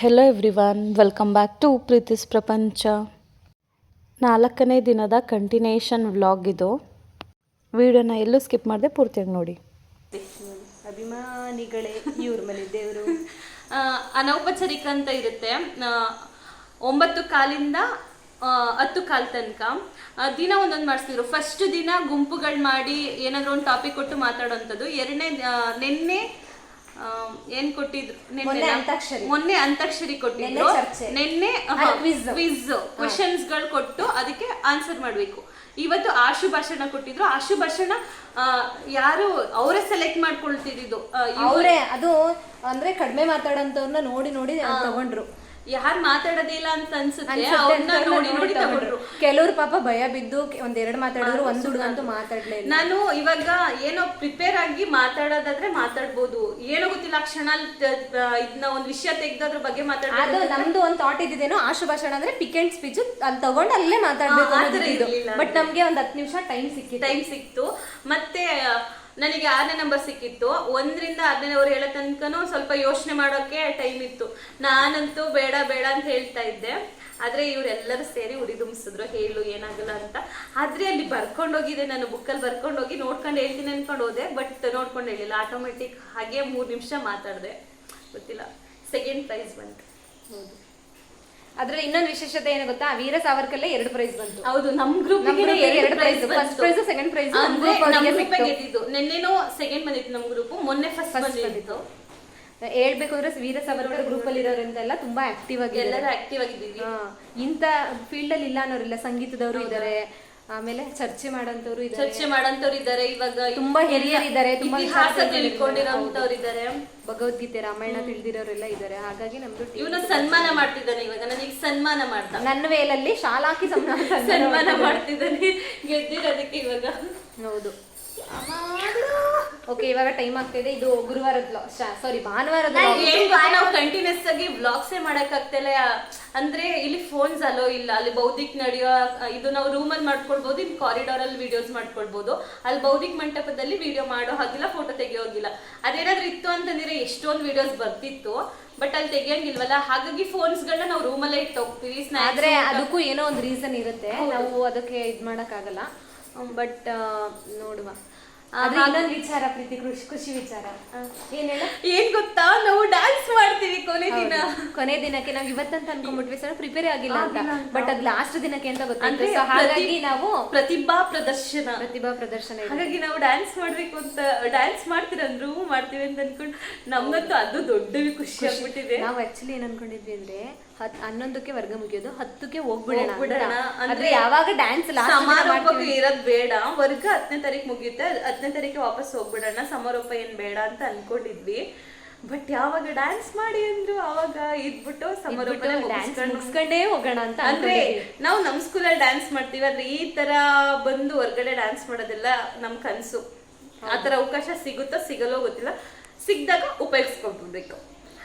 Hello everyone welcome back to Preethi's ಪ್ರಪಂಚ ನಾಲ್ಕನೇ ದಿನದ ಕಂಟಿನ್ಯೂಷನ್ ವ್ಲಾಗ್ ಇದು. ವಿಡಿಯೋನ ಎಲ್ಲೂ ಸ್ಕಿಪ್ ಮಾಡದೆ ಪೂರ್ತಿಯಾಗಿ ನೋಡಿ. ಅಭಿಮಾನಿಗಳೇ ಇವ್ರ ಮನೆ ದೇವರು. ಅನೌಪಚಾರಿಕ ಅಂತ ಇರುತ್ತೆ. ಒಂಬತ್ತು ಕಾಲಿಂದ ಹತ್ತು ಕಾಲ್ ತನಕ. ದಿನ ಒಂದೊಂದು ಮಾಡಿಸ್ತಿದ್ರು. ಫಸ್ಟ್ ದಿನ ಗುಂಪುಗಳು ಮಾಡಿ ಏನಾದ್ರು ಒಂದು ಟಾಪಿಕ್ ಕೊಟ್ಟು ಮಾತಾಡೋಂಥದ್ದು. ಎರಡನೇ ನಿನ್ನೆ ಏನ್ ಕೊಟ್ಟಿದ್ರು? ಮೊನ್ನೆ ಅಂತಾಕ್ಷರಿ. ಕೊಟ್ಟಿದ್ರು. ನಿನ್ನೆ ಕ್ವಿಜ್ ಕ್ವಶನ್ಸ್ಗಳು ಕೊಟ್ಟು ಅದಕ್ಕೆ ಆನ್ಸರ್ ಮಾಡ್ಬೇಕು. ಇವತ್ತು ಆಶು ಭಾಷಣ ಕೊಟ್ಟಿದ್ರು. ಆಶು ಭಾಷಣ ಯಾರು ಅವರೇ ಸೆಲೆಕ್ಟ್ ಮಾಡ್ಕೊಳ್ತಿದ್ದು ಅವರೇ ಅದು ಅಂದ್ರೆ ಕಡಿಮೆ ಮಾತಾಡೋಂಥವ್ರನ್ನ ನೋಡಿ ನೋಡಿ ತಗೊಂಡ್ರು. ಯಾರು ಮಾತಾಡೋದಿಲ್ಲ ಅಂತ ಅನ್ಸುತ್ತೆ ಅವ್ರನ್ನ ನೋಡಿ ನೋಡಿ ತಗೊಂಡ್ರು. ಕೆಲವ್ರು ಪಾಪ ಭಯ ಬಿದ್ದು ಒಂದೆರಡು ಮಾತಾಡಿದ್ರು ಒಂದ್ ಹುಡುಗಂತೂ ಮಾತಾಡ್ಲೇ ನಾನು ಇವಾಗ ಏನೋ ಪ್ರಿಪೇರ್ ಆಗಿ ಮಾತಾಡೋದಾದ್ರೆ ಮಾತಾಡ್ಬೋದು. ಏನೋ ಗೊತ್ತಿಲ್ಲ ಕ್ಷಣ ಇದನ್ನ ಒಂದ್ ವಿಷಯ ತೆಗ್ದೋದ್ರ ಬಗ್ಗೆ ಮಾತಾಡೋದು ನಮ್ದು ಒಂದ್ ಥಾಟ್ ಇದ್ದಿದ್ದೇನೋ ಆಶು ಭಾಷಣ ಅಂದ್ರೆ ಪಿಕ್ ಅಂಡ್ ಸ್ಪೀಚ್ ಅಲ್ಲಿ ತಗೊಂಡು ಅಲ್ಲೇ ಮಾತಾಡ್ಬೇಕು ಬಟ್ ನಮ್ಗೆ ಒಂದ್ ಹತ್ತು ನಿಮಿಷ ಟೈಮ್ ಸಿಕ್ಕಿ ಟೈಮ್ ಸಿಕ್ತು. ಮತ್ತೆ ನನಗೆ ಆರನೇ ನಂಬರ್ ಸಿಕ್ಕಿತ್ತು. ಒಂದರಿಂದ ಆರನೇ ಅವ್ರು ಹೇಳೋ ತನಕನೂ ಸ್ವಲ್ಪ ಯೋಚನೆ ಮಾಡೋಕೆ ಟೈಮ್ ಇತ್ತು. ನಾನಂತೂ ಬೇಡ ಬೇಡ ಅಂತ ಹೇಳ್ತಾ ಇದ್ದೆ. ಆದ್ರೆ ಇವರೆಲ್ಲರೂ ಸೇರಿ ಉರಿದುಂಬಿಸಿದ್ರು ಹೇಳು, ಏನಾಗಲ್ಲ ಅಂತ. ಆದ್ರೆ ಅಲ್ಲಿ ಬರ್ಕೊಂಡೋಗಿದೆ ನಾನು ಬುಕ್ಕಲ್ಲಿ ಬರ್ಕೊಂಡೋಗಿ ನೋಡ್ಕೊಂಡು ಹೇಳ್ತೀನಿ ಅನ್ಕೊಂಡು ಹೋದೆ. ಬಟ್ ನೋಡ್ಕೊಂಡು ಹೇಳಿಲ್ಲ. ಆಟೋಮೆಟಿಕ್ ಹಾಗೆ ಮೂರು ನಿಮಿಷ ಮಾತಾಡಿದೆ. ಗೊತ್ತಿಲ್ಲ. ಸೆಕೆಂಡ್ ಪ್ರೈಸ್ ಬಂತು. ಅದ್ರಲ್ಲಿ ಇನ್ನೊಂದು ವಿಶೇಷತೆ ಏನು ಗೊತ್ತಾ? ವೀರ ಸಾವರ್ಕಲ್ಲೇ ಎರಡು ಪ್ರೈಸ್ ಬಂತು. ಹೌದು ನಮ್ ಗ್ರೂಪ್ ಎರಡು prize first prize second prize. ಗೆದ್ದಿದ್ದು ನಿನ್ನೆನೋ ಸೆಕೆಂಡ್ ಬಂದಿತ್ತು ನಮ್ ಗ್ರೂಪ್ ಮೊನ್ನೆ ಫಸ್ಟ್ ಬಂದಿತ್ತು. ಹೇಳ್ಬೇಕು ಅಂದ್ರೆ ವೀರ ಸಾವರ್ಕರ್ ಗ್ರೂಪ್ ಅಲ್ಲಿ ಇರೋರಿಂದೆಲ್ಲ ತುಂಬಾ ಆಕ್ಟಿವ್ ಆಗಿ ಎಲ್ಲರೂ ಆಕ್ಟಿವ್ ಆಗಿದ್ದೀವಿ. ಇಂತ ಫೀಲ್ಡ್ ಅಲ್ಲಿ ಇಲ್ಲ ಅನ್ನೋರಿಲ್ಲ. ಸಂಗೀತದವರು ಇದ್ದಾರೆ. ಆಮೇಲೆ ಚರ್ಚೆ ಮಾಡಂತವ್ರು ಚರ್ಚೆ ಮಾಡಂತವ್ರು ಇದ್ದಾರೆ ಇವಾಗ ತುಂಬಾ ಹಿರಿಯರಿದ್ದಾರೆ ತುಂಬಾ ಇತಿಹಾಸ ವಿಚಾರದಲ್ಲಿ ಇದ್ದಾರೆ. ಭಗವದ್ಗೀತೆ ರಾಮಾಯಣ ತಿಳಿದಿರೋರೆಲ್ಲ ಇದ್ದಾರೆ ಹಾಗಾಗಿ ನಮ್ದು ಇವನ ಇವನು ಸನ್ಮಾನ ಮಾಡ್ತಿದ್ದಾನೆ ಇವಾಗ ನನಗೆ ಸನ್ಮಾನ ಮಾಡ್ತಾನೆ ನನ್ನ ವೇಲಲ್ಲಿ ಶಾಲಾಕಿ ಸನ್ಮಾನ ಸನ್ಮಾನ ಮಾಡ್ತಿದ್ದಾನೆ. ಗೆದ್ದಿರೋದಕ್ಕೆ ಇವಾಗ. ಹೌದು. ಓಕೆ ಇವಾಗ ಟೈಮ್ ಆಗ್ತಿದೆ. ಇದು ಗುರುವಾರದ ಸಾರಿ ಭಾನುವಾರದ ನಾವು ಕಂಟಿನ್ಯೂಸ್ ಆಗಿ ವ್ಲಾಗ್ಸ್ ಮಾಡಕ್ ಆಗ್ತಿಲ್ಲ. ಅಂದ್ರೆ ಇಲ್ಲಿ ಫೋನ್ಸ್ ಅಲೋ ಇಲ್ಲ. ಅಲ್ಲಿ ಬೌದ್ಧಿಕ್ ನಡೆಯೋ ಇದು ನಾವು ರೂಮ್ ಅಲ್ಲಿ ಮಾಡ್ಕೊಳ್ಬಹುದು ಇಲ್ಲಿ ಕಾರಿಡಾರ್ ಅಲ್ಲಿ ವಿಡಿಯೋಸ್ ಮಾಡ್ಕೊಳ್ಬಹುದು ಅಲ್ಲಿ ಬೌದ್ಧಿಕ್ ಮಂಟಪದಲ್ಲಿ ವಿಡಿಯೋ ಮಾಡೋ ಹಾಗಿಲ್ಲ ಫೋಟೋ ತೆಗಿಯೋಗಿಲ್ಲ. ಅದೇನಾದ್ರೂ ಇತ್ತು ಅಂತಂದ್ರೆ ಎಷ್ಟೊಂದು ವಿಡಿಯೋಸ್ ಬರ್ತಿತ್ತು ಬಟ್ ಅಲ್ಲಿ ತೆಗಿಯಂಗಿಲ್ವಲ್ಲ? ಹಾಗಾಗಿ ಫೋನ್ಸ್ ಗಳನ್ನ ನಾವು ರೂಮ್ ಅಲ್ಲೇ ಇಟ್ಟು ಹೋಗ್ತೀವಿ ಆದ್ರೆ ಅದಕ್ಕೂ ಏನೋ ಒಂದು ರೀಸನ್ ಇರುತ್ತೆ. ನಾವು ಅದಕ್ಕೆ ಇದ್ ಮಾಡಕ್ ಆಗಲ್ಲ ಬಟ್ ನೋಡುವ. ಇನ್ನೊಂದು ವಿಚಾರ ಪ್ರೀತಿ ಖುಷಿ ಖುಷಿ ವಿಚಾರ. ಏನ್ ಹೇಳ? ಏನ್ ಗೊತ್ತಾ? ನಾವು ಡ್ಯಾನ್ಸ್ ಮಾಡ್ತೀವಿ ಕೊನೆ ದಿನ ಕೊನೆ ದಿನಕ್ಕೆ ನಾವು ಇವತ್ತಂತ ಅನ್ಕೊಂಡ್ಬಿಟ್ವಿ ಸರ್ ಪ್ರಿಪೇರ್ ಆಗಿಲ್ಲ ಅಂತ. ಬಟ್ ಅದ್ ಲಾಸ್ಟ್ ದಿನಕ್ಕೆ ಅಂತ ಗೊತ್ತಿಲ್ಲ So ಹಾಗಾಗಿ ನಾವು ಪ್ರತಿಭಾ ಪ್ರದರ್ಶನ. ಪ್ರತಿಭಾ ಪ್ರದರ್ಶನ ಇದೆ. ಹಾಗಾಗಿ ನಾವು ಡ್ಯಾನ್ಸ್ ಮಾಡ್ಬೇಕು ಅಂತ ಡ್ಯಾನ್ಸ್ ಮಾಡ್ತೀರಂದ್ರು ಮಾಡ್ತೀವಿ ಅಂತ ಅನ್ಕೊಂಡು ನಮ್ಗಂತೂ ಅದು ದೊಡ್ಡ ಖುಷಿ ಆಗ್ಬಿಟ್ಟಿದೆ. ನಾವು ಆಕ್ಚುಲಿ ಏನ್ ಅನ್ಕೊಂಡಿದ್ವಿ ಅಂದ್ರೆ ಹತ್ ಹನ್ನೊಂದಕ್ಕೆ ವರ್ಗ ಮುಗಿಯೋದು ಹತ್ತಕ್ಕೆ ಹೋಗ್ಬಿಡೋಣ ಹೋಗ್ಬಿಡೋಣ. ಅಂತ. ಅಂದ್ರೆ ಯಾವಾಗ ಡ್ಯಾನ್ಸ್ ಸಮಾರೋಪಕ್ಕೆ ಇರೋದ್ ಬೇಡ. ವರ್ಗ ಹತ್ತನೇ ತಾರೀಕು ಮುಗಿಯುತ್ತೆ. ಹತ್ತನೇ ತಾರೀಕು ವಾಪಸ್ ಹೋಗ್ಬಿಡೋಣ. ಸಮಾರೋಪ ಏನ್ ಬೇಡ ಅಂತ ಅನ್ಕೊಂಡಿದ್ವಿ. ಬಟ್ ಯಾವಾಗ ಡ್ಯಾನ್ಸ್ ಮಾಡಿ ಅಂದ್ರು ಅವಾಗ ಇದ್ಬಿಟ್ಟು ಡ್ಯಾನ್ಸ್ ಮುಗಿಸ್ಕೊಂಡೇ ಹೋಗೋಣ ಅಂತ ಅಂದ್ರೆ ನಾವು ನಮ್ ಸ್ಕೂಲಲ್ಲಿ ಡ್ಯಾನ್ಸ್ ಮಾಡ್ತೀವಿ ಆದ್ರೆ ಈ ತರ ಬಂದು ಹೊರ್ಗಡೆ ಡ್ಯಾನ್ಸ್ ಮಾಡೋದೆಲ್ಲ ನಮ್ ಕನ್ಸು. ಆ ತರ ಅವಕಾಶ ಸಿಗುತ್ತೋ ಸಿಗಲೋ ಗೊತ್ತಿಲ್ಲ. ಸಿಗ್ದಾಗ ಉಪಯೋಗಿಸ್ಕೊಂಡ್ಬಿಡ್ಬೇಕು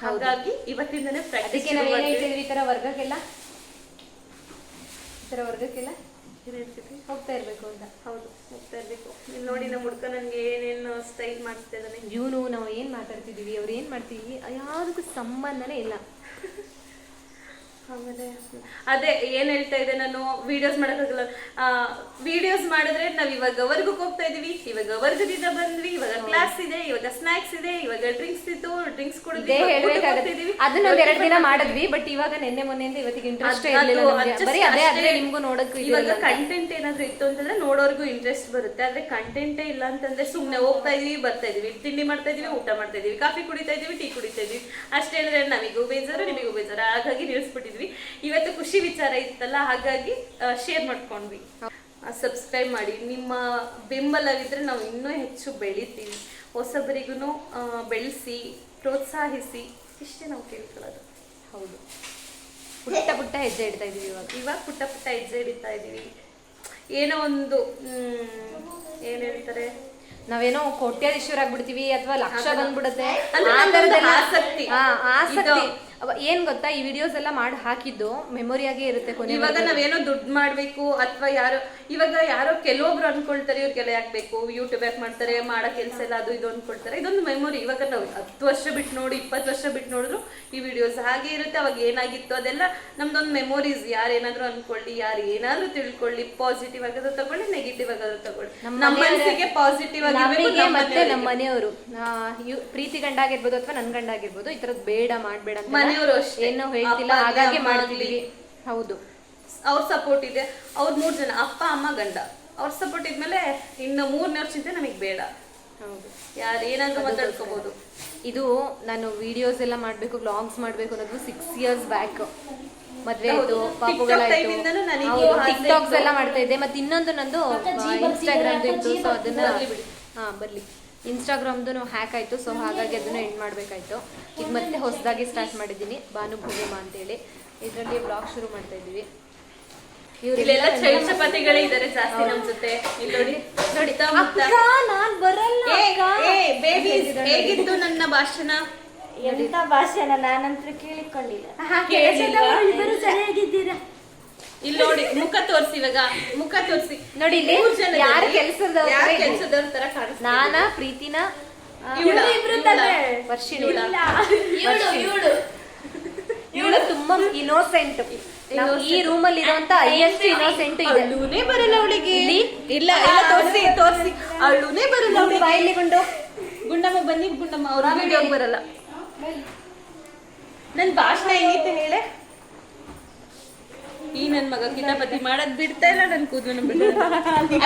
ಹಾಗಾಗಿ ಇವತ್ತಿಂದನೇ ಪ್ರಾಕ್ಟೀಸ್ ಈ ತರ ವರ್ಗಕ್ಕೆಲ್ಲ? ಈ ತರ ವರ್ಗಕ್ಕೆಲ್ಲ? ಹೋಗ್ತಾ ಇರಬೇಕು ಅಂತ. ಹೌದು, ಹೋಗ್ತಾ ಇರಬೇಕು. ಇಲ್ಲಿ ನೋಡಿ ನಮ್ಮ ಹುಡ್ಕ ನನಗೆ ಏನೇನು ಸ್ಟೈಲ್ ಮಾಡಿಸ್ತಾ ಇದ್ದಾನೆ. ಇವನು ನಾವು ಏನು ಮಾತಾಡ್ತಿದೀವಿ ಅವ್ರು ಏನು ಮಾಡ್ತೀವಿ, ಯಾವುದಕ್ಕೂ ಸಂಬಂಧನೇ ಇಲ್ಲ. ಆಮೇಲೆ ಅದೇ ಏನ್ ಹೇಳ್ತಾ ಇದೆ ನಾನು ವಿಡಿಯೋಸ್ ಮಾಡಕ್ಕಾಗಲ್ಲ. ವಿಡಿಯೋಸ್ ಮಾಡಿದ್ರೆ ನಾವ್ ಇವಾಗ ವರ್ಗಕ್ಕೆ ಹೋಗ್ತಾ ಇದೀವಿ ಇವಾಗ ವರ್ಗದಿಂದ ಬಂದ್ವಿ ಇವಾಗ ಕ್ಲಾಸ್ ಇದೆ ಇವಾಗ ಸ್ನಾಕ್ಸ್ ಇದೆ ಇವಾಗ ಡ್ರಿಂಕ್ಸ್ ಇತ್ತು ಡ್ರಿಂಕ್ಸ್ ಕುಡಿದ್ವಿ ಅದನ್ನ ಒಂದ್ ಎರಡ್ ದಿನ ಮಾಡಿದ್ವಿ ಬಟ್ ಇವಾಗ ನಿನ್ನೆ ಮೊನ್ನೆಯಿಂದ ಇವತ್ತಿಗೆ ಇಂಟ್ರೆಸ್ಟ್. ಬರೀ ಅದೇ ಆದ್ರೆ ನಿಮ್ಗೂ ನೋಡಕ್ಕೂ ಇವಾಗ ಕಂಟೆಂಟ್ ಏನಾದ್ರು ಇತ್ತು ಅಂತಂದ್ರೆ ನೋಡೋರ್ಗು ಇಂಟ್ರೆಸ್ಟ್ ಬರುತ್ತೆ. ಆದ್ರೆ ಕಂಟೆಂಟೇ ಇಲ್ಲ ಅಂತಂದ್ರೆ ಸುಮ್ನೆ ಹೋಗ್ತಾ ಇದೀವಿ ಬರ್ತಾ ಇದೀವಿ. ತಿಂಡಿ ಮಾಡ್ತಾ ಇದೀವಿ ಊಟ ಮಾಡ್ತಾ ಇದೀವಿ. ಕಾಫಿ ಕುಡಿತಾ ಇದೀವಿ ಟೀ ಕುಡಿತಾ ಇದೀವಿ. ಅಷ್ಟೇ ಅಂದ್ರೆ ನಮಗೂ ಬೇಜಾರು ನಿಮಗೂ ಬೇಜಾರು ಹಾಗಾಗಿ ನಿಲ್ಸ್ಬಿಟ್ಟಿದ್ವಿ. ಇವತ್ತು ಖುಷಿ ವಿಚಾರ ಇತ್ತಲ್ಲ ಹಾಗಾಗಿ ಶೇರ್ ಮಾಡ್ಕೊಂಡ್ವಿ. ಸಬ್ಸ್ಕ್ರೈಬ್ ಮಾಡಿ. ನಿಮ್ಮ ಬೆಂಬಲವಿದ್ರೆ ನಾವು ಇನ್ನೂ ಹೆಚ್ಚು ಬೆಳಿತೀವಿ. ಹೊಸಬರಿಗೂ ಬೆಳೆಸಿ ಪ್ರೋತ್ಸಾಹಿಸಿ. ಇಷ್ಟೇ ನಾವು ಕೇಳ್ಕೊಳ್ಳೋದು. ಹೌದು. ಪುಟ್ಟ ಪುಟ್ಟ ಹೆಜ್ಜೆ ಇಡ್ತಾ ಇದೀವಿ ಇವಾಗ. ಇವಾಗ ಪುಟ್ಟ ಪುಟ್ಟ ಹೆಜ್ಜೆ ಇಡ್ತಾ ಇದೀವಿ. ಏನೋ ಒಂದು ಏನ್ ಹೇಳ್ತಾರೆ? ನಾವೇನೋ ಕೋಟ್ಯಾಧೀಶ್ವರ ಆಗ್ಬಿಡ್ತೀವಿ ಅಥವಾ ಲಕ್ಷ ಬಂದ್ಬಿಡುತ್ತೆ. ಆಸಕ್ತಿ. ಏನ್ ಗೊತ್ತಾ ಈ ವಿಡಿಯೋಸ್ ಎಲ್ಲ ಮಾಡಿ ಹಾಕಿದ್ದು ಮೆಮೊರಿಯಾಗೆ ಇರುತ್ತೆ ಕೊನೆ ಇವಾಗ ನಾವೇನೋ ದುಡ್ಡು ಮಾಡ್ಬೇಕು ಅಥವಾ ಯಾರೋ ಇವಾಗ ಯಾರೋ ಕೆಲವೊಬ್ರು ಅನ್ಕೊಳ್ತಾರೆ ಇವ್ರಿಗೆಲ್ಲ ಯಾಕೆ ಬೇಕು ಯೂಟ್ಯೂಬ್ ಯಾಕೆ ಮಾಡ್ತಾರೆ ಮಾಡೋ ಕೆಲಸ ಎಲ್ಲ ಅದು ಇದು ಅನ್ಕೊಳ್ತಾರೆ. ಇದೊಂದು ಮೆಮೊರಿ ಇವಾಗ ನಾವು ಹತ್ತು ವರ್ಷ ಬಿಟ್ಟು ನೋಡಿ ಇಪ್ಪತ್ತು ವರ್ಷ ಬಿಟ್ಟು ನೋಡಿದ್ರು ಈ ವಿಡಿಯೋಸ್ ಹಾಗೆ ಇರುತ್ತೆ. ಅವಾಗ ಏನಾಗಿತ್ತು ಅದೆಲ್ಲ ನಮ್ದೊಂದು ಮೆಮೊರೀಸ್ ಯಾರು ಏನಾದ್ರು ಅನ್ಕೊಳ್ಳಿ ಯಾರು ಏನಾದ್ರು ತಿಳ್ಕೊಳ್ಳಿ ಪಾಸಿಟಿವ್ ಆಗೋದು ತಗೊಳ್ಳಿ ನೆಗೆಟಿವ್ ಆಗೋದು ತಗೊಳ್ಳಿ. ನಮ್ಮ ಮನಸ್ಸಿಗೆ ಪಾಸಿಟಿವ್ ಆಗಿರ್ಬೇಕು ಮತ್ತೆ ನಮ್ಮ ಮನೆಯವರು. ಪ್ರೀತಿ ಗಂಡ ಆಗಿರ್ಬೋದು ಅಥವಾ ನನ್ ಗಂಡ ಆಗಿರ್ಬೋದು ಈ ತರದ್ ಬೇಡ ಮಾಡ್ಬೇಡ ಮನೆಯವರು ಅಷ್ಟೇ. ಏನೋ ಹೇಳ್ತಿಲ್ಲ ಹಾಗಾಗಿ ಮಾಡ್ತಿದೀವಿ. ಹೌದು. ಅವ್ರ ಸಪೋರ್ಟ್ ಇದೆ. ಅವ್ರ ಮೂರ್ ಜನ ಅಪ್ಪ ಅಮ್ಮ ಗಂಡ. ಅವ್ರ ಸಪೋರ್ಟ್ ಇದ್ಮೇಲೆ ಇನ್ನು ಮೂರನೇ ಚಿಂತೆ ನಮಗೆ ಬೇಡ. ಹೌದು. ಯಾರು ಏನಂತ ಮಾತಾಡ್ಕೋಬಹುದು ಇದು ನಾನು ವಿಡಿಯೋಸ್ ಎಲ್ಲ ಮಾಡ್ಬೇಕು ವ್ಲಾಗ್ಸ್ ಮಾಡ್ಬೇಕು ಅನ್ನೋದು ಸಿಕ್ಸ್ ಇಯರ್ಸ್ ಬ್ಯಾಕ್ ಮದ್ವೆ. ಆಯ್ತು ಪಾಪುಗಳಾಯ್ತು. TikTok time ಇಂದನೂ ನನಗೂ ಆಸೆ ಟಿಕ್ ಟಾಕ್ಸ್ ಇತ್ತು. ಎಲ್ಲ ಮಾಡ್ತಾ ಇದ್ದೆ. ಮತ್ತೆ ಇನ್ನೊಂದು ನಂದು ಇನ್ಸ್ಟಾಗ್ರಾಮ್ ಇತ್ತು ಸೊ ಅದನ್ನ ಹಾ ಬರ್ಲಿ. ಇನ್ಸ್ಟಾಗ್ರಾಮ್ದು ಹ್ಯಾಕ್ ಆಯಿತು ಸೊ ಹಾಗಾಗಿ ಅದನ್ನು ಎಂಡ್ ಮಾಡಬೇಕಾಯ್ತು. ಈಗ ಮತ್ತೆ ಹೊಸದಾಗಿ ಸ್ಟಾರ್ಟ್ ಮಾಡಿದ್ದೀನಿ ಭಾನು ಭೂಮಿಮಾ ಅಂತೇಳಿ. ಇದರಲ್ಲಿ ಬ್ಲಾಗ್ ಶುರು ಮಾಡ್ತಾ ಇದ್ದೀವಿ. ಇಲ್ಲೆಲ್ಲ ಚೈಲ್ಡ್ ಚಪಾತಿಗಳೇ ಇದಾರೆ ಜಾಸ್ತಿ ನಮ್ ಜೊತೆ. ಇಲ್ಲಿ ನೋಡಿ. ನೋಡಿ ಸುತ್ತಮುತ್ತ. ಅಕ್ಕ, ನಾನ್ ಬರಲ್ಲ. ಹೇಗಿತ್ತು ನನ್ನ ಭಾಷಣ? ಎಂತ ಭಾಷಣ? ನಾನಂತ್ರ ಕೇಳಿಕೊಂಡಿಲ್ಲ ಚೆನ್ನಾಗಿದ್ದೀರಾ ಇಲ್ಲಿ ನೋಡಿ ಮುಖ ತೋರಿಸಿ ಇವಾಗ. ಮುಖ ತೋರಿಸಿ. ನೋಡಿ ಇಲ್ಲಿ ಮೂರ್ ಜನ ಯಾರು ಕೆಲಸದವ್ರು ಕೆಲ್ಸದವ್ರು ಯಾರು ಇದ್ದಾರೆ? ತರ ಕಾಣಿಸ್ತಾರೆ ನಾನ ಪ್ರೀತಿನ? ಇವಳು. ಇಬ್ರು. ತಾನೇ? ವರ್ಷಿಣಿ ಇವಳು. ಇವಳು. ಇವಳು ತುಂಬಾ ಇನೋಸೆಂಟ್ ಈ ರೂಮ್ ಅಲ್ಲಿ ಇರುವಂತ ಹೈಯೆಸ್ಟ್ ಇನೋಸೆಂಟ್ ಇದೆ. ಅಳುನೇ ಬರಲ್ಲ ಅವಳಿಗೆ. ಇಲ್ಲಿ? ಇಲ್ಲ ಇಲ್ಲ ತೋರಿಸಿ ತೋರಿಸಿ. ಅಳುನೇ ಬರಲ್ಲ ಅವಳಿಗೆ. ಬಾಯಲ್ಲಿ ಗುಂಡು. ಗುಂಡಮ್ಮ ಬನ್ನಿ ಗುಂಡಮ್ಮ ಅವ್ರ ಬರಲ್ಲ. ನನ್ ಭಾಷಣ ಹೆಂಗಿತ್ತು ಹೇಳೆ? ಈ ನನ್ ಮಗ ಕಿತಾಪತಿ ಮಾಡದ್ ಬಿಡ್ತಾ ಇಲ್ಲ ನನ್ ಕೂದಲು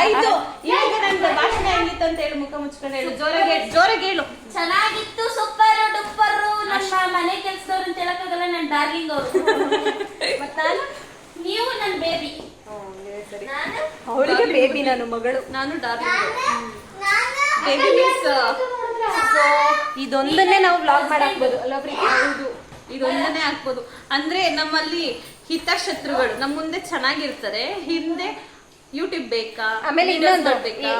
ಆಯ್ತು ಈಗ ನನ್ ಭಾಷಣ ಹೆಂಗಿತ್ತು ಅಂತ ಹೇಳಿ ಮುಖ ಮುಚ್ಕೊಂಡು ಹೇಳು. ಜೋರಾಗಿ ಜೋರಾಗಿ ಹೇಳು. ಚೆನ್ನಾಗಿತ್ತು ಸೂಪರ್ ಡೂಪರ್ ನಮ್ಮ ಮನೆ ಕೆಲ್ಸದವ್ರು ಅಂತ ಹೇಳಕ್ಕಾಗಲ್ಲ ನನ್ನ ಡಾರ್ಲಿಂಗ್ ಅವರು. ಮತ್ತ ನೀವು ನನ್ನ ಬೇಬಿ ನಾನು ಅವಳಿಗೆ ಬೇಬಿ ನಾನು ಮಗಳು. ನಾನು ಡಾರ್ಲಿಂಗ್ ಬೇಬಿ ಮೀನ್ಸ್ ಇದೊಂದನ್ನೇ ನಾವು ವ್ಲಾಗ್ ಮಾಡಾಕ್ಬೋದು. ಹಾಕ್ಬೋದು ಪ್ರೀತಿ ಹೌದು. ಇದೊಂದನ್ನೇ ಹಾಕ್ಬೋದು. ಅಂದ್ರೆ ನಮ್ಮಲ್ಲಿ ಹಿತಶತ್ರುಗಳು. ನಮ್ಮ ಮುಂದೆ ಚೆನ್ನಾಗಿರ್ತಾರೆ. ಹಿಂದೆ ಯೂಟ್ಯೂಬ್ ಬೇಕಾ? ಆಮೇಲೆ ಇನ್ನೊಂದು?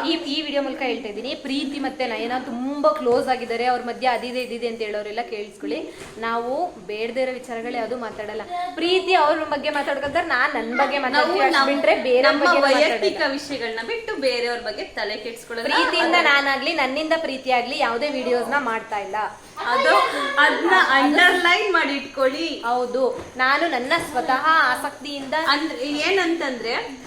ಈ- ವಿಡಿಯೋ ಮೂಲಕ ಹೇಳ್ತಾ ಇದ್ದೀನಿ. ಪ್ರೀತಿ ಮತ್ತೆ ನಯನ ತುಂಬಾ ಕ್ಲೋಸ್ ಆಗಿದ್ದಾರೆ. ಅವ್ರ ಮಧ್ಯೆ ಅದಿದೆ ಇದಿದೆ ಅಂತ ಹೇಳೋರೆಲ್ಲ ಕೇಳಿಸ್ಕೊಳ್ಳಿ. ನಾವು ಬೇಡದೇ ಇರೋ ವಿಚಾರಗಳು ಯಾವುದು ಮಾತಾಡಲ್ಲ. ಪ್ರೀತಿ ಅವ್ರ ಬಗ್ಗೆ ಮಾತಾಡ್ಕೊಂತಾರೆ ನಾನ್ ನನ್ನ ಬಗ್ಗೆ ಮಾತಾಡ್ಕೊಂಡ್ರೆ ಬೇರೆ ವೈಯಕ್ತಿಕ ವಿಷಯಗಳನ್ನ ಬಿಟ್ಟು ಬೇರೆಯವ್ರ ಬಗ್ಗೆ ತಲೆ ಕೆಡ್ಸ್ಕೊಳ್ಳೋದು. ಪ್ರೀತಿಯಿಂದ ನಾನಾಗ್ಲಿ ನನ್ನಿಂದ ಪ್ರೀತಿ ಆಗ್ಲಿ ಯಾವುದೇ ವಿಡಿಯೋಸ್ನ ಮಾಡ್ತಾ ಇಲ್ಲ. ಅದು ಅದನ್ನ ಅಂಡರ್ಲೈನ್ ಮಾಡಿ ಇಟ್ಕೊಳ್ಳಿ. ಹೌದು. ನಾನು ನನ್ನ ಸ್ವತಃ ಆಸಕ್ತಿಯಿಂದ ಅಂದ್ರೆ ಏನಂತಂದ್ರೆ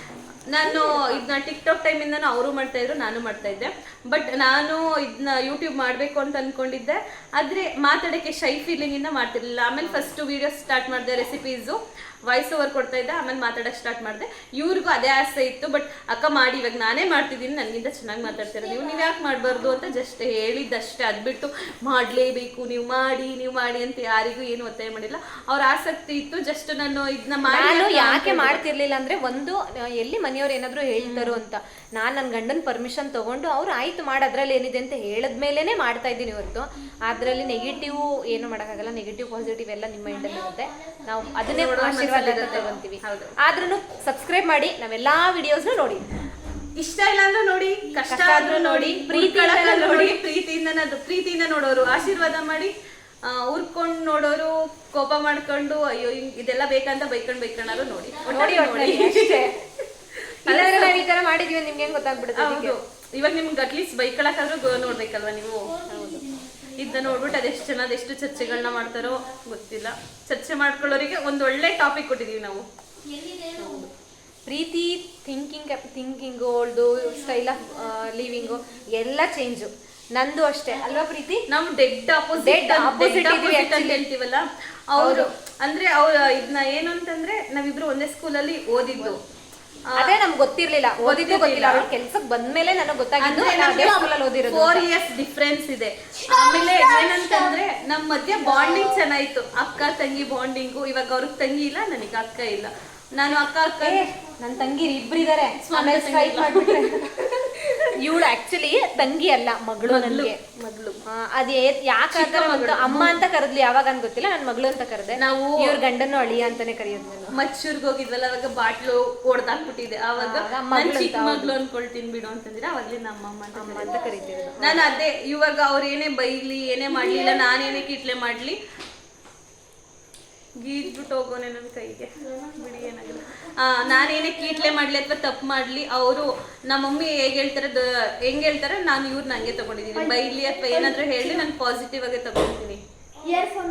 ನಾನು ಇದನ್ನ ಟಿಕ್ ಟಾಕ್ ಟೈಮಿಂದ ಅವರು ಮಾಡ್ತಾ ಇದ್ರು, ನಾನು ಮಾಡ್ತಾ ಇದ್ದೆ. ಬಟ್ ನಾನು ಇದನ್ನ ಯೂಟ್ಯೂಬ್ ಮಾಡಬೇಕು ಅಂತ ಅನ್ಕೊಂಡಿದ್ದೆ. ಆದ್ರೆ ಮಾತಾಡಕ್ಕೆ ಶೈ ಫೀಲಿಂಗ್ ಇಂದ ಮಾಡ್ತಿರ್ಲಿಲ್ಲ. ಆಮೇಲೆ ಫಸ್ಟ್ ವಿಡಿಯೋ ಸ್ಟಾರ್ಟ್ ಮಾಡಿದೆ ರೆಸಿಪೀಸು ವಾಯ್ಸ್ ಓವರ್ ಕೊಡ್ತಾ ಇದ್ದೆ ಆಮೇಲೆ ಮಾತಾಡಕ್ಕೆ ಸ್ಟಾರ್ಟ್ ಮಾಡಿದೆ. ಇವ್ರಿಗೂ ಅದೇ ಆಸೆ ಇತ್ತು ಬಟ್ ಅಕ್ಕ ಮಾಡಿ ಇವಾಗ ನಾನೇ ಮಾಡ್ತಿದ್ದೀನಿ ನನಗಿಂತ ಚೆನ್ನಾಗಿ ಮಾತಾಡ್ತೀರ ನೀವು ನೀವು ಯಾಕೆ ಮಾಡಬಾರ್ದು ಅಂತ ಜಸ್ಟ್ ಹೇಳಿದ್ದಷ್ಟೇ. ಅದು ಬಿಟ್ಟು ಮಾಡಲೇಬೇಕು ನೀವು ಮಾಡಿ ನೀವು ಮಾಡಿ ಅಂತ ಯಾರಿಗೂ ಏನು ಒತ್ತಾಯ ಮಾಡಿಲ್ಲ. ಅವ್ರ ಆಸಕ್ತಿ ಇತ್ತು ಜಸ್ಟ್ ನಾನು ಇದನ್ನ ಮಾಡಿ ನಾನು ಯಾಕೆ ಮಾಡ್ತಿರ್ಲಿಲ್ಲ ಅಂದ್ರೆ ಒಂದು ಎಲ್ಲಿ ಮನೆಯವ್ರು ಏನಾದ್ರು ಹೇಳ್ತಾರೋ ಅಂತ. ನಾನ್ ನನ್ನ ಗಂಡನ ಪರ್ಮಿಷನ್ ತಗೊಂಡು ಅವ್ರು ಆಯ್ತು ಮಾಡಿ ಅದ್ರಲ್ಲಿ ಏನಿದೆ ಅಂತ ಹೇಳದ್ಮೇಲೆನೆ ಮಾಡ್ತಾ ಇದ್ದೀನಿ ಇವತ್ತು ಅದ್ರಲ್ಲಿ ನೆಗೆಟಿವ್ ಏನು ಮಾಡಕ್ಕಾಗಲ್ಲ ನೆಗೆಟಿವ್ ಪಾಸಿಟಿವ್ ಎಲ್ಲ ನಿಮ್ಮ ಮೈಂಡಲ್ಲಿ ಇರುತ್ತೆ ನಾವು ಅದನ್ನೇ ಆಶೀರ್ವಾದ ತಗೊಂತೀವಿ. ಆದ್ರೂ ಸಬ್ಸ್ಕ್ರೈಬ್ ಮಾಡಿ ನಾವೆಲ್ಲಾ ವಿಡಿಯೋಸ್ ನೋಡಿ. ಇಷ್ಟ ಇಲ್ಲ ಅಂದ್ರೆ ನೋಡಿ ಕಷ್ಟ ಆದ್ರೂ ನೋಡಿ ಪ್ರೀತಿಯಿಂದ ನೋಡಿ. ಪ್ರೀತಿಯಿಂದ ಪ್ರೀತಿಯಿಂದ ನೋಡೋರು ಆಶೀರ್ವಾದ ಮಾಡಿ ಉರ್ಕೊಂಡು ನೋಡೋರು ಕೋಪ ಮಾಡ್ಕೊಂಡು ಅಯ್ಯೋ ಇದೆಲ್ಲ ಬೇಕಂತ ಬೈಕೊಂಡ್ ಬೈಕೊಂಡಾರು ನೋಡಿ. ನೋಡಿ ನೋಡಿ. ಈ ತರ ಮಾಡಿದೀವಿ ನಿಮ್ಗೆ ಹೆಂಗ್ ಗೊತ್ತಾಗ್ಬಿಡುತ್ತೆ ಇವಾಗ ನಿಮ್ಗೆ ಅಟ್ಲೀಸ್ಟ್ ಬೈಕೊಳಕಾದ್ರೂ ಆದ್ರೂ ನೋಡ್ಬೇಕಲ್ವಾ ನೀವು? ಇದನ್ನ ನೋಡ್ಬಿಟ್ಟು ಅದೆಷ್ಟು ಜನ ಅದೆಷ್ಟು ಚರ್ಚೆಗಳನ್ನ ಮಾಡ್ತಾರೋ ಗೊತ್ತಿಲ್ಲ. ಚರ್ಚೆ ಮಾಡ್ಕೊಳ್ಳೋರಿಗೆ ಒಂದು ಒಳ್ಳೆ ಟಾಪಿಕ್ ಕೊಟ್ಟಿದೀವಿ ನಾವು. Preethi thinking thinking old style of living ಎಲ್ಲ ಚೇಂಜು ನಂದು ಅಷ್ಟೇ. ಅಲ್ವಾ ಪ್ರೀತಿ? ನಮ್ ಡೆಡ್ ಅಪೋಸಿಟ್ ಅಪೋಸಿಟ್ ಅಂತ. ಹೇಳ್ತೀವಲ್ಲ? ಅವರು ಅಂದ್ರೆ ಅವ್ರ ಇದನ್ನ ಏನು ಅಂತಂದ್ರೆ ನಾವಿಬ್ರು ಒಂದೇ ಸ್ಕೂಲಲ್ಲಿ ಓದಿದ್ದು. ಅದೇ ನಮ್ಗೆ ಗೊತ್ತಿರ್ಲಿಲ್ಲ. ಓದಿದ್ದು ಗೊತ್ತಿಲ್ಲ. ಅವ್ರ ಕೆಲ್ಸಕ್ಕೆ ಬಂದ್ಮೇಲೆ ನನಗೆ ಗೊತ್ತಾಗಿದ್ದು ಓದಿರೋದು ಫೋರ್ ಇಯರ್ಸ್ ಡಿಫ್ರೆನ್ಸ್ ಇದೆ. ಆಮೇಲೆ ಏನಂತಂದ್ರೆ ನಮ್ ಮಧ್ಯೆ ಬಾಂಡಿಂಗ್ ಚೆನ್ನಾಗಿತ್ತು. ಅಕ್ಕ ತಂಗಿ ಬಾಂಡಿಂಗು ಇವಾಗ ಅವ್ರಿಗೆ ತಂಗಿ ಇಲ್ಲ ನನಗೆ ಅಕ್ಕ ಇಲ್ಲ. ನಾನು ಅಕ್ಕ ಅಕ್ಕ ನನ್ನ ತಂಗಿ ಇಬ್ರಿದ್ದಾರೆ ಮಾಡ್ಬಿಟ್ರೆ. ಇವಳು ಆಕ್ಚುಲಿ ತಂಗಿ ಅಲ್ಲ ಮಗಳು ನನಗೆ ಮಗಳು. ಅದೇ ಯಾಕಾದ್ರೆ ಮಗಳು. ಅಮ್ಮ ಅಂತ ಕರೆದ್ಲಿ ಯಾವಾಗ ಅಂತ ಗೊತ್ತಿಲ್ಲ ನನ್ನ ಮಗಳು ಅಂತ ಕರೆದೆ. ನಾವು- ಇವ್ರ ಗಂಡನ್ನು ಅಳಿಯ ಅಂತಾನೆ ಕರೆಯೋದು ನಾನು. ಮಚ್ಚೂರ್ಗ್ ಹೋಗಿದ್ವಲ್ಲ ಅವಾಗ ಬಾಟ್ಲು ಓಡ್ದಾಕ್ಬಿಟ್ಟಿದೆ ಅವಾಗ ಮಗಳು ನನ್ ಚಿಕ್ಕ ಅನ್ಕೊಳ್ತೀನಿ ಬಿಡು ಅಂತಂದ್ರೆ ಅವಾಗ್ಲೇ ನಮ್ಮ ಅಮ್ಮ ಅಂತ ಕರಿತಿರೋದು ನಾನು ಅದೇ ಇವಾಗ ಅವ್ರ ಏನೇ ಬೈಲಿ ಏನೇ ಮಾಡ್ಲಿಲ್ಲ ನಾನೇನೇ ಕಿಟ್ಲೆ ಮಾಡ್ಲಿ ಗೀಜ್ಬಿಟ್ಟು ಹೋಗೋನೆ ನನ್ನ ಕೈಗೆ. ಬಿಡಿ ಏನಾಗಲ್ಲ. ನಾನೇನೇ ಕೀಟ್ಲೆ ಮಾಡ್ಲಿ ಅಥವಾ ತಪ್ಪು ಮಾಡ್ಲಿ ಅವರು ನಮ್ಮ ಮಮ್ಮಿ ಹೇಗೆ ಹೇಳ್ತಾರೆ ಹೆಂಗೆ ಹೇಳ್ತಾರೆ ನಾನು ಇವ್ರು ನಂಗೆ ತಗೊಂಡಿದ್ದೀನಿ. ಬೈಲಿ ಅಥವಾ ಏನಾದ್ರು ಹೇಳಿ ನಾನು ಪಾಸಿಟಿವ್ ಆಗಿ ತಗೊಂಡಿದ್ದೀನಿ.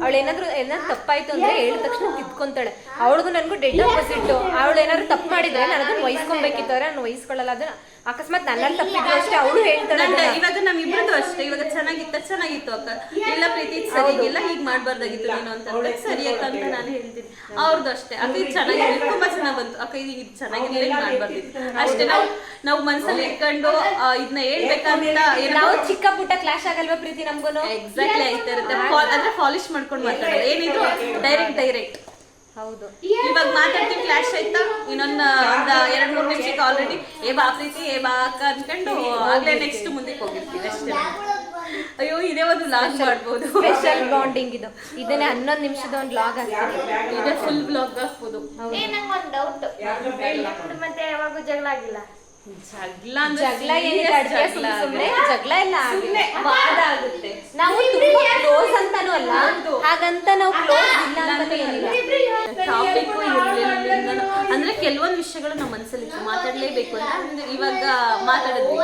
ಅವಳು ಏನಾದ್ರು ಏನಾದ್ರು ತಪ್ಪಾಯ್ತು ಅಂದ್ರೆ ಹೇಳಿದ ತಕ್ಷಣ ಕಿತ್ಕೊಂತಾಳೆ ಅವಳಿಗೂ ನನಗೂ ಡೆಡ್ ಆಪೋಸಿಟ್ ಅವಳು ಏನಾದ್ರು ತಪ್ಪು ಮಾಡಿದ್ರೆ ನಾನು ಅದನ್ನ ವಹಿಸ್ಕೊಬೇಕಿತ್ತು. ಅವ್ರೆ ನಾನು ವಹಿಸ್ಕೊಳ್ಳಲ್ಲ. ಅದನ್ನ ಅಕಸ್ಮಾತ್ ನನ್ನ ತಪ್ಪಿದ್ರು ಅಷ್ಟೇ ಅವಳು ಹೇಳ್ತಾರೆ ಇವಾಗ ನಮ್ ಇವಾಗ ನಮ್ಮಿಬ್ರದ್ದು ಅಷ್ಟೇ ಇವಾಗ ಚೆನ್ನಾಗಿತ್ತ ಚೆನ್ನಾಗಿತ್ತು ಅಕ್ಕ. ಇಲ್ಲ ಪ್ರೀತಿ ಸರಿಗಿಲ್ಲ ಹೀಗ್ ಮಾಡ್ಬಾರ್ದಾಗಿತ್ತು ನೀನು ಅಂತ. ಸರಿ ಅಕ್ಕ ಅಂತ ನಾನು ಹೇಳ್ತೀನಿ. ಅವ್ರದ್ದು ಅಷ್ಟೇ. ಅಕ್ಕ ಇದು ಚೆನ್ನಾಗಿದೆ ತುಂಬಾ ಚೆನ್ನಾಗ್ ಬಂತು. ಅಕ್ಕ ಇದು ಇದು ಚೆನ್ನಾಗಿಲ್ಲ ಇದು ಮಾಡ್ಬಾರ್ದಿತ್ತು. ಅಷ್ಟೇ ನಾವು ನಾವು ಮನ್ಸಲ್ಲಿ ಇಟ್ಕೊಂಡು ಆ, ಇದನ್ನ ಹೇಳ್ಬೇಕಂತ ನಾವು ಚಿಕ್ಕ ಪುಟ್ಟ ಕ್ಲಾಶ್ ಆಗಲ್ವಾ ಪ್ರೀತಿ ನಮ್ಗೂ ಎಕ್ಸಾಕ್ಟ್ಲಿ ಆಯ್ತಾ ಇರುತ್ತೆ. ಅಂದ್ರೆ ಪಾಲಿಶ್ ಮಾಡ್ಕೊಂಡು ಮಾತಾಡೋದು. ಏನಿದ್ರು ಡೈರೆಕ್ಟ್ ಡೈರೆಕ್ಟ್ ಹೌದು. ಇವಾಗ ಮಾತಾಡ್ತೀವಿ ಕ್ಲಾಶ್ ಆಯ್ತಾ? ಇನ್ನೊಂದು ಒಂದು ಎರಡ್ ಮೂರ್ ನಿಮಿಷಕ್ಕೆ ಆಲ್ರೆಡಿ ಏ ಬಾ ಪ್ರೀತಿ ಏ ಬಾ ಅಕ್ಕ ಅನ್ಕೊಂಡು ಆಗ್ಲೇ ನೆಕ್ಸ್ಟ್ ಮುಂದಕ್ಕೆ ಹೋಗಿರ್ತೀವಿ ಅಷ್ಟೇ. ಅಯ್ಯೋ ಇದೇ ಒಂದು ಲಾಗ್ ಮಾಡ್ಬೋದು. ಸ್ಪೆಷಲ್ ಬಾಂಡಿಂಗ್ ಇದು. ಇದನ್ನೇ ಹನ್ನೊಂದು ನಿಮಿಷದ ಒಂದು ಲಾಗ್ ಆಗ್ತದೆ. ಇದೇ ಫುಲ್ ಬ್ಲಾಗ್ ಹಾಕ್ಬೋದು ಏ ನಂಗೊಂದು ಡೌಟ್ ಮತ್ತೆ ಯಾವಾಗೂ ಜಗಳ ಆಗಿಲ್ಲ? ಜಗಳ ಅಂದ್ರೆ ಜಗಳ ಜಗಳ ಎಲ್ಲ ವಾದ ಆಗುತ್ತೆ. ನಾವು ತುಂಬಾ ಕ್ಲೋಸ್ ಅಂತಾನೂ ಅಲ್ಲ. ಹಾಗಂತ ನಾವು ಕ್ಲೋಸ್ ಇಲ್ಲ ಅಂತಾನೂ ಟಾಪಿಕ್ ಅಂದ್ರೆ ಕೆಲವೊಂದು ವಿಷಯಗಳು ನಮ್ಮ ಮನಸ್ಸಲ್ಲಿ ಮಾತಾಡ್ಲೇಬೇಕು ಅಂತ ಅಂದ್ರೆ ಇವಾಗ ಮಾತಾಡಿದ್ವಿ.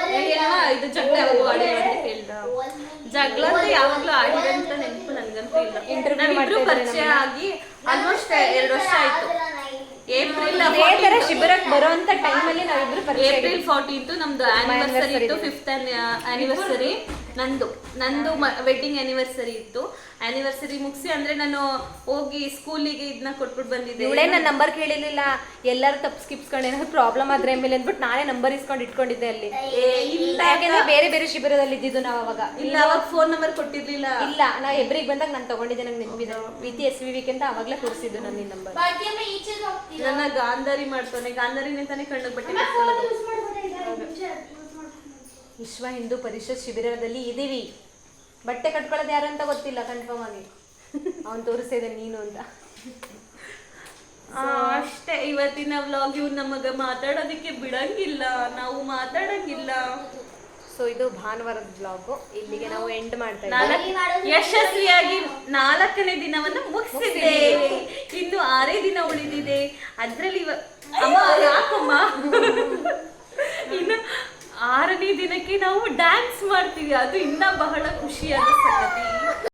ಇದು ಜಗಳ ಯಾವಾಗ ಆಡಿಲ್ಲ ಅಂತ ಕೇಳ್ದ ಜಗಳ ಯಾವಾಗ್ಲೂ ಆಡಿದೆ ಅಂತ ನೆನಪು ನನ್ಗಂತೂ ಇಲ್ಲ. ಇಂಟರ್ವ್ಯೂ ಪರಿಚಯ ಆಗಿ ಆಲ್ಮೋಸ್ಟ್ ಎರಡು ವರ್ಷ ಆಯ್ತು. ಇದೇ ತರ ಶಿಬಿರಕ್ಕೆ ಬರೋಂತ ಟೈಮಲ್ಲಿ ನಾವಿಬ್ರು ಇದ್ರ ಏಪ್ರಿಲ್ ಫೋರ್ಟೀನ್ತ್ ನಮ್ದು ಆನಿವರ್ಸರಿ ಇತ್ತು ಫಿಫ್ತ್ ಆನಿವರ್ಸರಿ ನಂದು. ನಂದು ವೆಡ್ಡಿಂಗ್ ಆನಿವರ್ಸರಿ ಇತ್ತು. ಆನಿವರ್ಸರಿ ಮುಗಿಸಿ ಅಂದ್ರೆ ನಾನು ಹೋಗಿ ಸ್ಕೂಲಿಗೆ ಇದನ್ನ ಕೊಟ್ಬಿಟ್ಟು ಬಂದಿದ್ದೆ. ಇವಳೇ ನನ್ನ ನಂಬರ್ ಕೇಳಿರ್ಲಿಲ್ಲ. ಎಲ್ಲರೂ ತಪ್ಪು ಸ್ಕಿಪ್ಸ್ಕೊಂಡು ಏನಾದ್ರು ಪ್ರಾಬ್ಲಮ್ ಆದ್ರೆ ಮೇಲೆ ಅಂದ್ಬಿಟ್ಟು ನಾನೇ ನಂಬರ್ ಇಸ್ಕೊಂಡು ಇಟ್ಕೊಂಡಿದ್ದೆ ಅಲ್ಲಿ. ಯಾಕೆಂದ್ರೆ ಬೇರೆ ಬೇರೆ ಶಿಬಿರದಲ್ಲಿ ಇದ್ದಿದ್ದು ನಾವು ಅವಾಗ. ಇಲ್ಲ ಅವಾಗ ಫೋನ್ ನಂಬರ್ ಕೊಟ್ಟಿರ್ಲಿಲ್ಲ. ಇಲ್ಲ ನಾ ಎಬ್ರಿಗೆ ಬಂದಾಗ ನಾನು ತಗೊಂಡಿದ್ದೆ ನಂಗೆ ನೆನಪಿದೆ ಪ್ರೀತಿ ಎಸ್ ವಿ ಅಂತ ಅವಾಗಲೇ ತೋರಿಸಿದ್ದು ನನ್ನ ನಂಬರ್ ನನ್ನ ಗಾಂಧಾರಿ ಮಾಡ್ತಾನೆ. ಗಾಂಧಾರಿನೇ ತಾನೇ ಕಣ್ಣು ಬಟ್ಟೆ ವಿಶ್ವ ಹಿಂದೂ ಪರಿಷತ್ ಶಿಬಿರದಲ್ಲಿ ಇದೀವಿ. ಬಟ್ಟೆ ಕಟ್ಕೊಳ್ಳೋದು ಯಾರು ಅಂತ ಗೊತ್ತಿಲ್ಲ ಕನ್ಫರ್ಮ್ ಆಗಿ. ಅವನು ತೋರಿಸಿದೆ ನೀನು ಅಂತ. ಆ, ಅಷ್ಟೇ. ಇವತ್ತಿನ ವ್ಲಾಗ್ ಇವ್ ನಮಗ ಮಾತಾಡೋದಕ್ಕೆ ಬಿಡಂಗಿಲ್ಲ. ನಾವು ಮಾತಾಡಂಗಿಲ್ಲ. ಸೊ ಇದು ಭಾನುವಾರದ ಬ್ಲಾಗು ಇಲ್ಲಿಗೆ ನಾವು ಎಂಡ್ ಮಾಡ್ತಾ ಇದ್ದೀವಿ. ಯಶಸ್ವಿಯಾಗಿ ನಾಲ್ಕನೇ ದಿನವನ್ನ ಮುಗಿಸಿದೆ. ಇನ್ನು ಆರೇ ದಿನ ಉಳಿದಿದೆ. ಅದ್ರಲ್ಲಿ ಯಾಕಮ್ಮ? ಇನ್ನು ಆರನೇ ದಿನಕ್ಕೆ ನಾವು ಡ್ಯಾನ್ಸ್ ಮಾಡ್ತೀವಿ. ಅದು ಇನ್ನ ಬಹಳ ಖುಷಿಯಾದ ಸಂಗತಿ.